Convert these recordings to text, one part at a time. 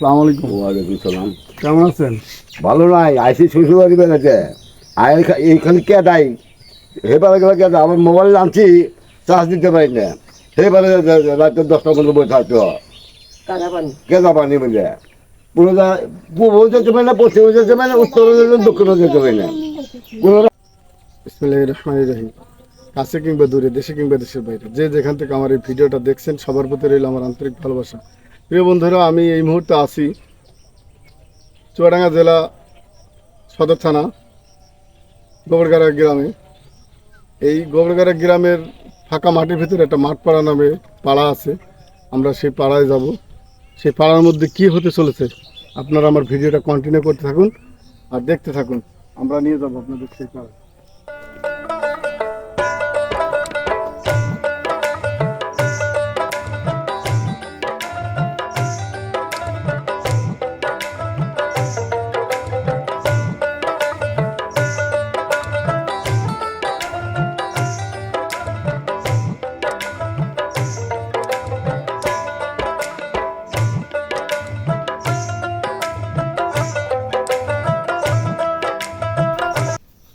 সালাম আলাইকুম। ওয়ালাইকুম সালাম কেমন আছেন? ভালো নাই আইসি বেড়াতে আর এইখানে কে দেয়? হেবারে গেলে কে আমার মোবাইল আনছি চার্জ দিতে পারি না। সেবারে রাতে দশটা পর্যন্ত বসে থাকতে কে যাবা নি বলে? পূর্ব যেতে পারে না পশ্চিম যেতে পারে না উত্তর দক্ষিণ যেতে পারে না কোনো রহিম। কাছে কিংবা দূরে দেশে কিংবা দেশের বাইরে। যে যেখান থেকে আমার এই ভিডিওটা দেখছেন সবার প্রতি রইল আমার আন্তরিক ভালোবাসা। প্রিয় বন্ধুরা, আমি এই মুহূর্তে আছি চুয়াডাঙ্গা জেলা সদর থানা, গোবরগাড়া গ্রামে। এই গোবরগাড়া গ্রামের ফাঁকা মাটির ভিতরে একটা মাঠপাড়া নামে পাড়া আছে। আমরা সেই পাড়ায় যাব। সেই পাড়ার মধ্যে কি হতে চলেছে আপনারা আমার ভিডিওটা কন্টিনিউ করতে থাকুন আর দেখতে থাকুন। আমরা নিয়ে যাব আপনাদের সেই পাড়ায়।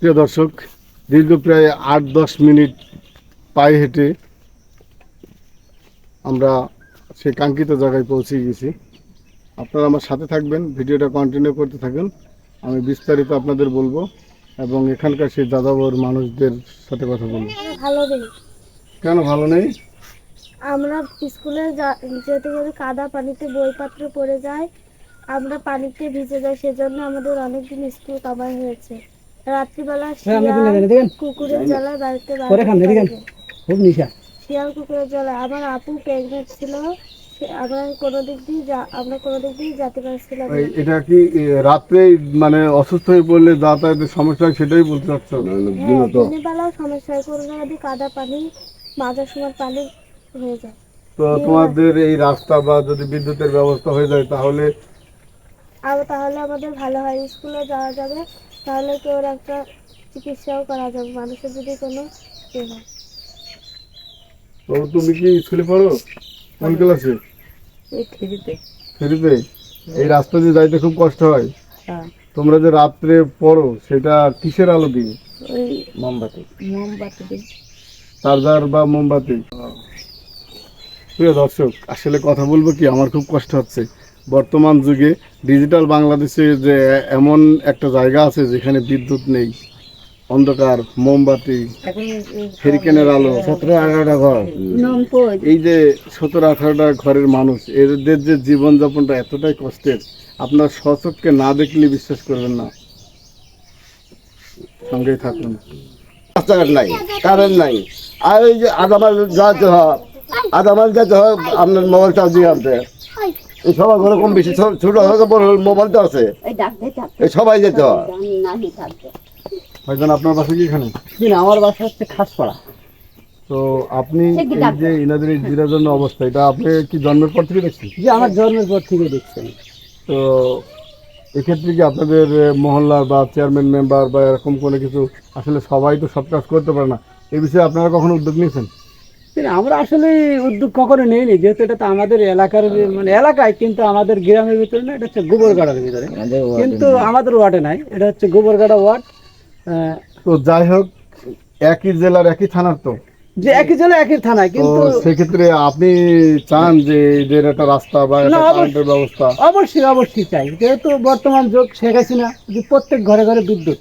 প্রিয় দর্শক দীর্ঘ প্রায় আট দশ মিনিট পায়ে হেঁটে আমরা সেই কাঙ্ক্ষিত জায়গায় পৌঁছে গেছি। আপনারা আমার সাথে থাকবেন ভিডিওটা কন্টিনিউ করতে থাকুন। আমি বিস্তারিত আপনাদের বলব এবং এখানকার সেই দাদাবর মানুষদের সাথে কথা বলব। ভালো নেই। কেন ভালো নেই? আমরা স্কুলে যেতে গেলে কাদা পানিতে বইপত্র পড়ে যায় আমরা পানিতে ভিজে যাই সেজন্য আমাদের অনেকদিন স্কুল কামাই হয়েছে। রাত্রিবেলা কুকুরের জ্বালায় বাড়িতে খুব নিশা। শিয়াল কুকুরের আমার আপু প্রেগনেন্ট ছিল। আমরা কোনো দিক দিয়ে আমরা কোনো দিক দিয়ে যেতে পারছিলাম এটা কি রাত্রে মানে অসুস্থ হয়ে পড়লে যাতায়াতের সমস্যা হয় সেটাই বলতে চাচ্ছ? হ্যাঁ বেলাও সমস্যা হয়। কোনো যদি কাদা পানি মাঝার সময় পানি হয়ে যায়। তো তোমাদের এই রাস্তা বা যদি বিদ্যুতের ব্যবস্থা হয়ে যায় তাহলে? আর তাহলে আমাদের ভালো হয়। স্কুলে যাওয়া যাবে। তাহলে কেউ একটা চিকিৎসাও করা যাবে মানুষের যদি কোনো ইয়ে হয়। তুমি কি স্কুলে পড়ো? কোন ক্লাসে? এই থ্রিতে। এই রাস্তা দিয়ে যাইতে খুব কষ্ট হয়। হ্যাঁ। তোমরা যে রাত্রে পড়ো সেটা কিসের আলো দিয়ে? ওই মোমবাতি। মোমবাতি দিয়ে চার্জার বা মোমবাতি? প্রিয় দর্শক আসলে কথা বলব কি? আমার খুব কষ্ট হচ্ছে। বর্তমান যুগে ডিজিটাল বাংলাদেশে যে এমন একটা জায়গা আছে যেখানে বিদ্যুৎ নেই অন্ধকার মোমবাতি হেরিকেনের আলো সতেরো আঠারোটা ঘর। এই যে সতেরো আঠারোটা ঘরের মানুষ এদের যে জীবনযাপনটা এতটাই কষ্টের আপনার সচককে না দেখলে বিশ্বাস করবেন না। সঙ্গেই থাকুন। রাস্তাঘাট নাই কারেন্ট নাই। আর এই যে আধা মাইল যাতে হয় আধা মাইল যেতে হয় আপনার মোবাইল চার্জিং দিয়ে আনতে। এই সবার ঘরে কম বেশি ছোট হোক বড় হোক মোবাইল তো আছে। এই সবাই যেতে হয়। ভাইজান আপনার বাসা কি এখানে? আমার বাসা হচ্ছে খাসপাড়া। তো আপনি এই যে ইনাদের এই বিরাজন্য অবস্থা এটা আপনি কি জন্মের পর থেকে দেখছেন? যে আমার জন্মের পর থেকে দেখছেন। তো এক্ষেত্রে কি আপনাদের মহল্লার বা চেয়ারম্যান মেম্বার বা এরকম কোনো কিছু? আসলে সবাই তো সব কাজ করতে পারে না। এই বিষয়ে আপনারা কখনো উদ্যোগ নিয়েছেন? আমরা আসলে উদ্যোগ কখনো নেইনি যেহেতু এটা তো আমাদের এলাকার মানে এলাকায় কিন্তু আমাদের গ্রামের ভিতরে না এটা হচ্ছে গোবরগাড়ার ভিতরে। কিন্তু আমাদের ওয়ার্ডে নাই এটা হচ্ছে গোবরগাড়া ওয়ার্ড। আহ, তো যাই হোক একই জেলার একই থানার তো। যে একই জেলা একই থানায় কিন্তু সেক্ষেত্রে আপনি চান যে এদের একটা রাস্তা বা একটা কারেন্টের ব্যবস্থা? অবশ্যই অবশ্যই চাই। যেহেতু বর্তমান যুগ শেখ হাসিনা যে প্রত্যেক ঘরে ঘরে বিদ্যুৎ।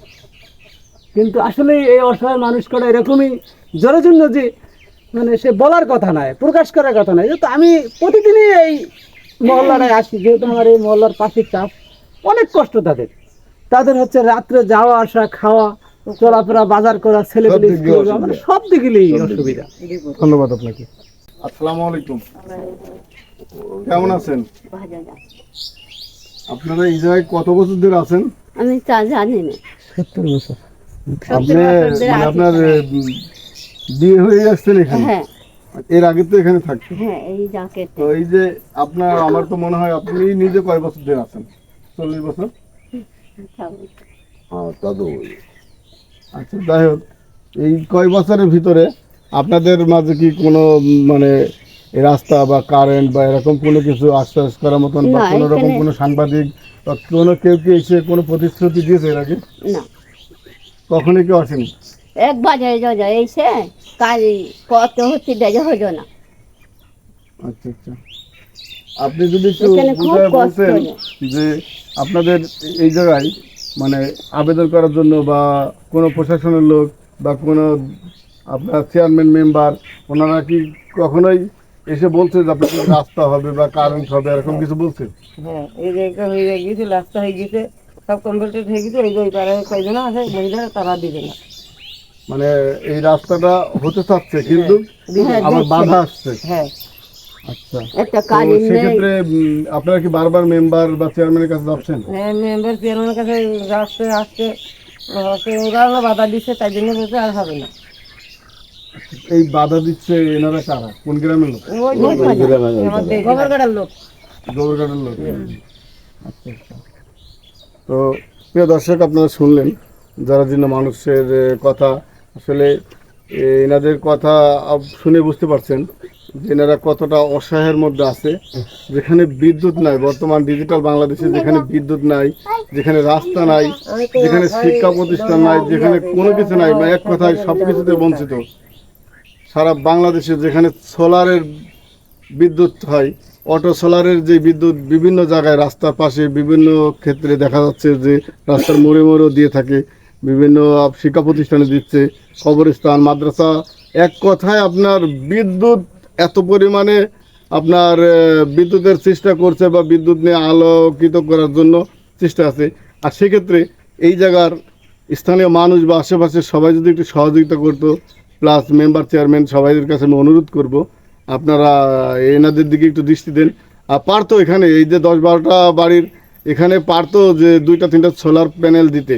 কিন্তু আসলে এই অসহায় মানুষ করা এরকমই জোরের জন্য যে মানে সে বলার কথা নয় প্রকাশ করার কথা নয় যেহেতু আমি প্রতিদিনই এই মহল্লাটায় আসি যেহেতু আমার এই মহল্লার পাশের চাপ অনেক কষ্ট তাদের। তাদের হচ্ছে রাত্রে যাওয়া আসা খাওয়া চলাফেরা বাজার করা দিক যাওয়া, মানে সব দিকেই অসুবিধা। ধন্যবাদ আপনাকে। আসসালামু আলাইকুম। কেমন আছেন? আপনারা এই জায়গায় কত বছর ধরে আছেন? আমি তা জানি না। সত্তর বছর। মানে আপনার বিয়ে হয়ে আসছেন এখানে? হ্যাঁ। এর আগে তো এখানে থাকতেন। হ্যাঁ এই যাকে তো এই যে আপনার আমার তো মনে হয় আপনি নিজে কয় বছর ধরে আছেন? চল্লিশ বছর? দাদু আচ্ছা যাই হোক। এই কয় বছরের ভিতরে আপনাদের মাঝে কি কোনো মানে রাস্তা বা কারেন্ট বা এরকম কোনো কিছু আশ্বাস করার মতন বা কোনো রকম কোনো সাংবাদিক বা কোনো কেউ কি এসে কোনো প্রতিশ্রুতি দিয়েছে এর আগে? না। কখনই কেউ আসেনি? একবার যা এসে কাজ কত হচ্ছে দেখা হলো না। আচ্ছা আচ্ছা। আপনি যদি একটু বলতেন যে আপনাদের এই জায়গায় মানে আবেদন করার জন্য বা কোনো প্রশাসনের লোক বা কোনো আপনার চেয়ারম্যান মেম্বার ওনারা কি কখনোই এসে বলছে যে আপনাদের রাস্তা হবে বা কারেন্ট হবে এরকম কিছু বলছে? হ্যাঁ এই যে একটা হয়ে গেছে রাস্তা হয়ে গেছে সব কমপ্লিট হয়ে গেছে ওই যে কয়জন আছে মহিলারা তারা দিবে না। মানে এই রাস্তাটা হতে চাচ্ছে কিন্তু হ্যাঁ, আবার বাধা আসছে। হ্যাঁ। আচ্ছা। সেক্ষেত্রে আপনারা কি বারবার মেম্বার বা চেয়ারম্যানের কাছে যাচ্ছেন? মেম্বার চেয়ারম্যানের কাছে আসতে আসতে আসতে ওরা বাধা দিচ্ছে তাই জন্য বলছে আর হবে না। এই বাধা দিচ্ছে এনারা কারা? কোন গ্রামের লোক? লোক আচ্ছা আচ্ছা। তো প্রিয় দর্শক আপনারা শুনলেন যারা জন্য মানুষের কথা। আসলে এনাদের কথা শুনে বুঝতে পারছেন যে এনারা কতটা অসহায়ের মধ্যে আছে। যেখানে বিদ্যুৎ নাই, বর্তমান ডিজিটাল বাংলাদেশে যেখানে বিদ্যুৎ নাই, যেখানে রাস্তা নাই, যেখানে শিক্ষা প্রতিষ্ঠান নাই, যেখানে কোনো কিছু নাই এক কথায় সব কিছুতে বঞ্চিত। সারা বাংলাদেশে যেখানে সোলারের বিদ্যুৎ হয়, অটো সোলারের যে বিদ্যুৎ বিভিন্ন জায়গায় রাস্তার পাশে বিভিন্ন ক্ষেত্রে দেখা যাচ্ছে যে রাস্তার মোড়ে মোড়েও দিয়ে থাকে। বিভিন্ন শিক্ষা প্রতিষ্ঠানে দিচ্ছে, কবরস্থান, মাদ্রাসা। এক কথায় আপনার বিদ্যুৎ এত পরিমাণে আপনার বিদ্যুতের চেষ্টা করছে বা বিদ্যুৎ নিয়ে আলোকিত করার জন্য চেষ্টা আছে। আর সেক্ষেত্রে এই জায়গার স্থানীয় মানুষ বা আশেপাশে সবাই যদি একটু সহযোগিতা করতো প্লাস মেম্বার চেয়ারম্যান সবাইদের কাছে আমি অনুরোধ করব, আপনারা এনাদের দিকে একটু দৃষ্টি দেন। আর পারতো এখানে, এই যে দশ বারোটা বাড়ির, এখানে পারতো যে দুইটা, তিনটা সোলার প্যানেল দিতে।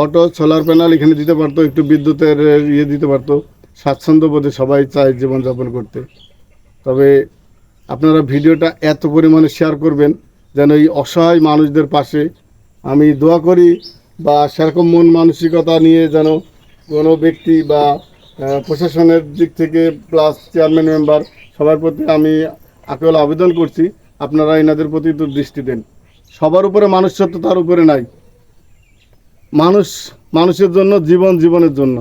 অটো সোলার প্যানেল এখানে দিতে পারতো, একটু বিদ্যুতের ইয়ে দিতে পারতো। স্বাচ্ছন্দ্য বোধে সবাই চায় জীবনযাপন করতে। তবে আপনারা ভিডিওটা এত পরিমাণে শেয়ার করবেন, যেন এই অসহায় মানুষদের পাশে আমি দোয়া করি, বা সেরকম মন মানসিকতা নিয়ে যেন কোনো ব্যক্তি বা প্রশাসনের দিক থেকে প্লাস চেয়ারম্যান মেম্বার সবার প্রতি আমি আকুল আবেদন করছি, আপনারা এনাদের প্রতি দৃষ্টি দেন। সবার উপরে মানুষ সত্য তার উপরে নাই। মানুষ মানুষের জন্য জীবন জীবনের জন্য।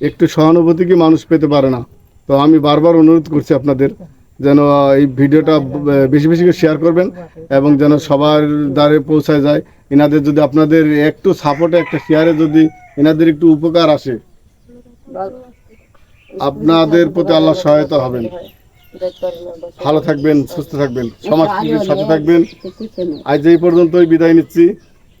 একটু সহানুভূতি কি মানুষ পেতে পারে না? তো আমি বারবার অনুরোধ করছি আপনাদের যেন এই ভিডিওটা বেশি বেশি করে শেয়ার করবেন এবং যেন সবার দ্বারে পৌঁছায় যায়। এনাদের যদি আপনাদের একটু সাপোর্টে একটা শেয়ারে যদি এনাদের একটু উপকার আসে আপনাদের প্রতি আল্লাহ সহায়তা হবেন। ভালো থাকবেন সুস্থ থাকবেন সমাজ সাথে থাকবেন। আজ এই পর্যন্তই বিদায় নিচ্ছি।